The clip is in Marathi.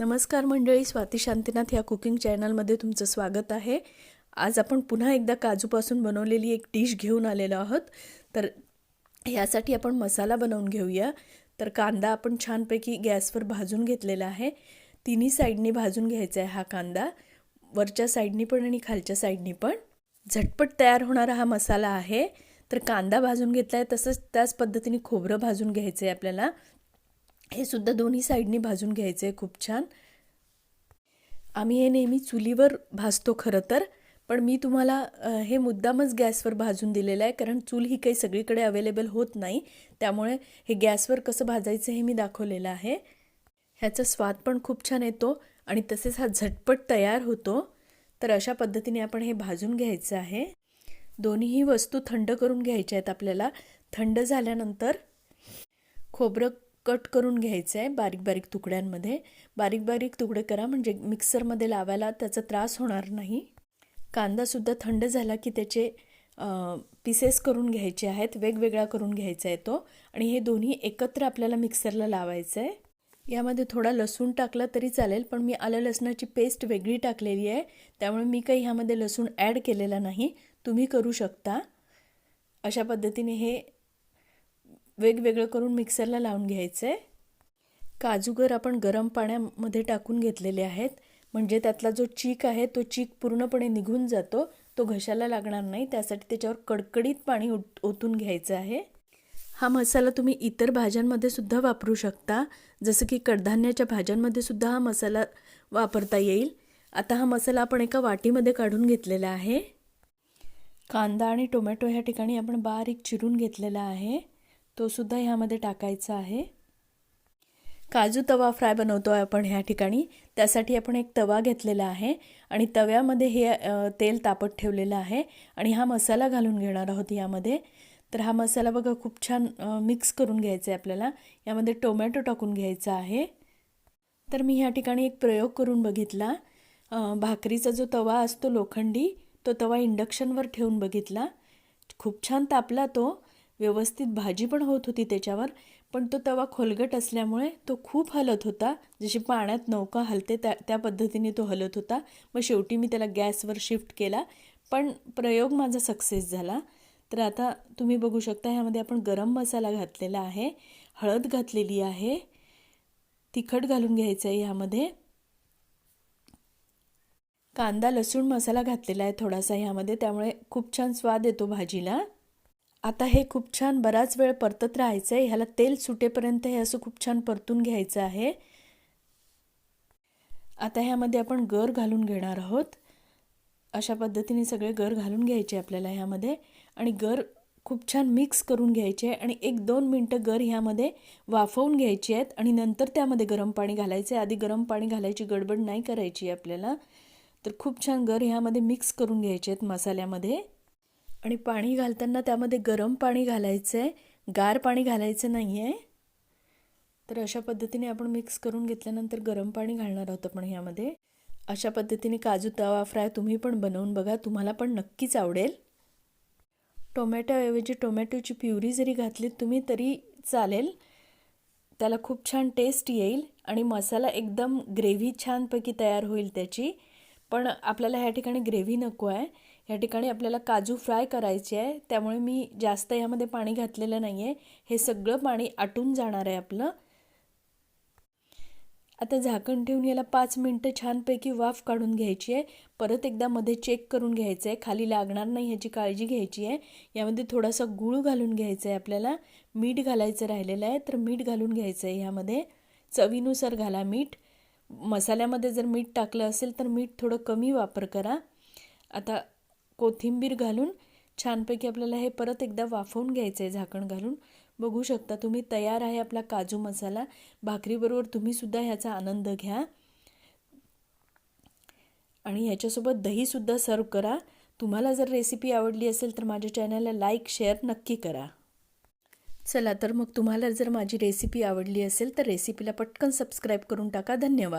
नमस्कार मंडळी स्वाती शांतीनाथ या कुकिंग चॅनलमध्ये तुमचं स्वागत आहे. आज आपण पुन्हा एकदा काजूपासून बनवलेली एक डिश घेऊन आलेलो आहोत. तर यासाठी आपण मसाला बनवून घेऊया. तर कांदा आपण छानपैकी गॅसवर भाजून घेतलेला आहे. तिन्ही साईडनी भाजून घ्यायचा आहे हा कांदा. वरच्या साईडनी पण आणि खालच्या साईडनी पण. झटपट तयार होणारा हा मसाला आहे. तर कांदा भाजून घेतला आहे तसंच त्याच पद्धतीने खोबरं भाजून घ्यायचं आहे आपल्याला. हे सुद्धा दोन्ही साईडनी भाजून घ्यायचं आहे खूप छान. आम्ही हे नेहमी चुलीवर भाजतो खरं तर पण मी तुम्हाला हे मुद्दामच गॅसवर भाजून दिलेलं आहे कारण चूल ही काही सगळीकडे अवेलेबल होत नाही त्यामुळे हे गॅसवर कसं भाजायचं हे मी दाखवलेलं आहे. ह्याचा स्वाद पण खूप छान येतो आणि तसेच हा झटपट तयार होतो. तर अशा पद्धतीने आपण हे भाजून घ्यायचं आहे. दोन्हीही वस्तू थंड करून घ्यायच्या आहेत आपल्याला. थंड झाल्यानंतर खोबरं कट करून घ्यायचं आहे बारीक बारीक तुकड्यांमध्ये. बारीक बारीक तुकडे करा म्हणजे मिक्सरमध्ये लावायला त्याचा त्रास होणार नाही. कांदासुद्धा थंड झाला की त्याचे पीसेस करून घ्यायचे आहेत वेगवेगळा करून घ्यायचा आहे तो. आणि हे दोन्ही एकत्र आपल्याला मिक्सरला लावायचं आहे. यामध्ये थोडा लसूण टाकला तरी चालेल पण मी आलं लसणाची पेस्ट वेगळी टाकलेली आहे. त्यामुळे मी काही ह्यामध्ये लसूण ॲड केलेला नाही. तुम्ही करू शकता. अशा पद्धतीने हे वेगवेगळं करून मिक्सरला लावून घ्यायचं. आहे काजूगर आपण गरम पाण्यामध्ये टाकून घेतलेले आहेत. म्हणजे त्यातला जो चीक आहे तो चीक पूर्णपणे निघून जातो. तो घशाला लागणार नाही. त्यासाठी त्याच्यावर कडकडीत पाणी ओतून घ्यायचं आहे. हा मसाला तुम्ही इतर भाज्यांमध्ये सुद्धा वापरू शकता. जसं की कडधान्याच्या भाज्यांमध्ये सुद्धा हा मसाला वापरता येईल. आता हा मसाला आपण एका वाटीमध्ये काढून घेतलेला आहे. कांदा आणि टोमॅटो ह्या ठिकाणी आपण बारीक चिरून घेतलेला आहे. तो सुद्धा ह्यामध्ये टाकायचा आहे. काजू तवा फ्राय बनवतो आहे आपण ह्या ठिकाणी. त्यासाठी आपण एक तवा घेतलेला आहे आणि तव्यामध्ये हे तेल तापत ठेवलेलं आहे आणि हा मसाला घालून घेणार आहोत यामध्ये. तर हा मसाला बघा खूप छान मिक्स करून घ्यायचा आहे आपल्याला. यामध्ये टोमॅटो टाकून घ्यायचा आहे. तर मी ह्या ठिकाणी एक प्रयोग करून बघितला. भाकरीचा जो तवा असतो लोखंडी तो तवा इंडक्शनवर ठेवून बघितला. खूप छान तापला तो. व्यवस्थित भाजी पण होत होती त्याच्यावर पण तो तवा खोलगट असल्यामुळे तो खूप हलत होता. जशी पाण्यात नौका हलते त्या त्या पद्धतीने तो हलत होता. मग शेवटी मी त्याला गॅसवर शिफ्ट केला. पण प्रयोग माझा सक्सेस झाला. तर आता तुम्ही बघू शकता ह्यामध्ये आपण गरम मसाला घातलेला आहे हळद घातलेली आहे तिखट घालून घ्यायचं आहे ह्यामध्ये. कांदा लसूण मसाला घातलेला आहे थोडासा ह्यामध्ये त्यामुळे खूप छान स्वाद येतो भाजीला. आता हे खूप छान बराच वेळ परतत राहायचं आहे ह्याला तेल सुटेपर्यंत हे असं खूप छान परतून घ्यायचं आहे. आता ह्यामध्ये आपण गर घालून घेणार आहोत. अशा पद्धतीने सगळे गर घालून घ्यायचे आपल्याला ह्यामध्ये. आणि गर खूप छान मिक्स करून घ्यायचे आहे आणि एक दोन मिनटं गर ह्यामध्ये वाफवून घ्यायची आहेत आणि नंतर त्यामध्ये गरम पाणी घालायचं आहे. आधी गरम पाणी घालायची गडबड नाही करायची आहे आपल्याला. तर खूप छान गर ह्यामध्ये मिक्स करून घ्यायचे आहेत मसाल्यामध्ये. आणि पाणी घालताना त्यामध्ये गरम पाणी घालायचं आहे गार पाणी घालायचं नाही आहे तर अशा पद्धतीने आपण मिक्स करून घेतल्यानंतर गरम पाणी घालणार आहोत आपण ह्यामध्ये. अशा पद्धतीने काजू तवा फ्राय तुम्ही पण बनवून बघा तुम्हाला पण नक्कीच आवडेल. टोमॅटोऐवजी टोमॅटोची प्युरी जरी घातलीत तुम्ही तरी चालेल. त्याला खूप छान टेस्ट येईल आणि मसाला एकदम ग्रेव्ही छानपैकी तयार होईल त्याची. पण आपल्याला ह्या ठिकाणी ग्रेव्ही नको आहे. ह्या ठिकाणी आपल्याला काजू फ्राय करायचे आहे. त्यामुळे मी जास्त यामध्ये पाणी घातलेलं नाही आहे हे सगळं पाणी आटून जाणार आहे आपलं. आता झाकण ठेवून याला पाच मिनटं छानपैकी वाफ काढून घ्यायची आहे. परत एकदा मध्ये चेक करून घ्यायचं आहे. खाली लागणार नाही ह्याची काळजी घ्यायची आहे. यामध्ये थोडासा गूळ घालून घ्यायचं आहे आपल्याला. मीठ घालायचं राहिलेलं आहे तर मीठ घालून घ्यायचं आहे ह्यामध्ये चवीनुसार घाला मीठ. मसाल्यामध्ये जर मीठ टाकलं असेल तर मीठ थोडं कमी वापर करा. आता कोथिंबीर घालून छानपैकी आपल्याला हे परत एकदा वाफवून घ्यायचं आहे झाकण घालून. बघू शकता तुम्ही तयार आहे आपला काजू मसाला. भाकरीबरोबर तुम्हीसुद्धा ह्याचा आनंद घ्या. आणि ह्याच्यासोबत दहीसुद्धा सर्व करा. तुम्हाला जर रेसिपी आवडली असेल तर माझ्या चॅनलला लाईक शेअर नक्की करा. चला तर मग तुम्हाला जर माझी रेसिपी आवडली असेल तर रेसिपीला पटकन सबस्क्राईब करून टाका. धन्यवाद.